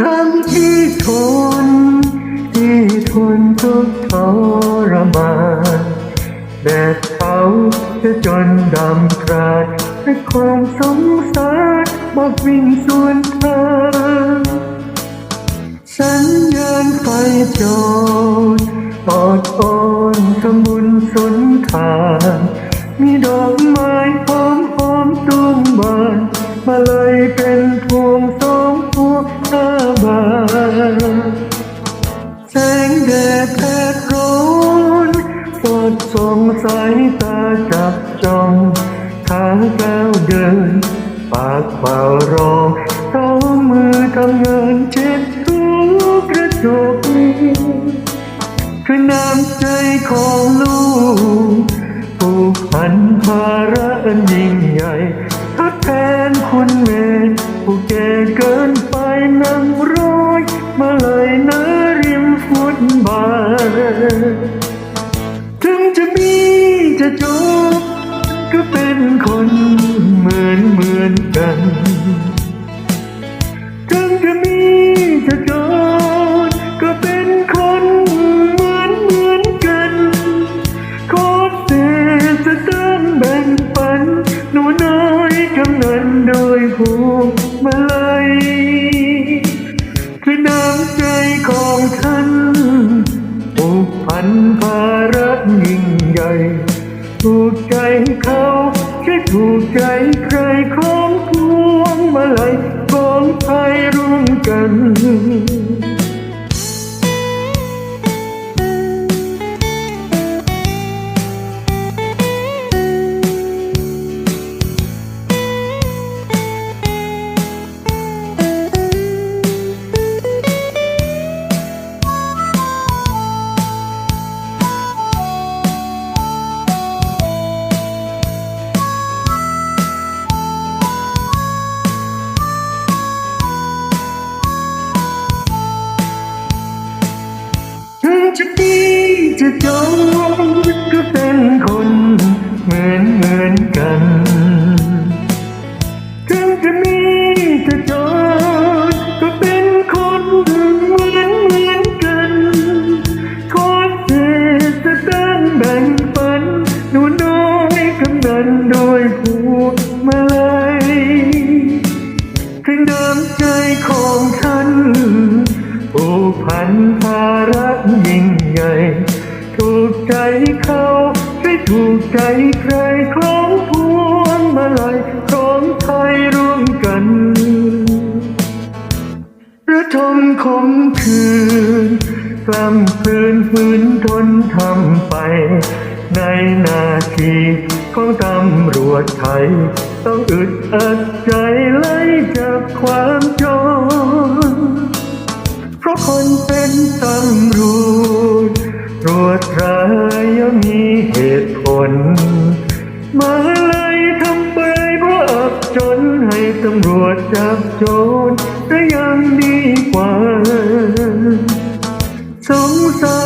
ทั้งที่ทน ที่ทนทุกทรมานแดดเผาจะจนดำกราดให้ความสงสารบอกวิ่งส่วนทางสัญญาณไฟจอดอดอ่อนทำบุญสนทานมีดอกไม้หอมหอมตุ้มบานมาเลยเป็นพวงสองพวง บาแสงแดดแผดร้อนสดส่องสายตาจับจ้องทางก้าวเดิน ปากเป่ารองสองมือทำงานเช็ดทุกกระจกคือน้ำใจของลูกผูกพันภาระอันยิ่งใหญ่ทดแทนคุณแม่ผู้แก่เกินไป นั่งร้อยมาเลยนะริมฟุตบาทถึงจะมีจะจบก็เป็นคนเหมือนเหมือน ของท่านผูกพันภาระยิ่งใหญ่ ถูกใจเขาใช่ถูกใจใครของพวงมาลัยของไทยร่วมกัน จะดีจะจนก็เป็นคนเหมือนเหมือนกันถึงจะมีจะจนก็เป็นคนเหมือนเหมือนกันขอเศษสตางแบ่งปันหนูน้อยกำนันโดยผูกมาเลยถึงน้ำใจของท่านผูกพัน เขาช่วยถูกใจใครของพวงมาลัยของไทยร่วมกันระทมคมคืนกล้ำคืนฝืนทนทำไป ในนาทีของตำรวจไทย ต้องอึดอัดใจไล่จับความจนเพราะคนเป็นตำรวจตรวจรา มาเลยทำไปเพราะอับจนให้ตำรวจจับโจรก็ยังดีกว่าสงสาร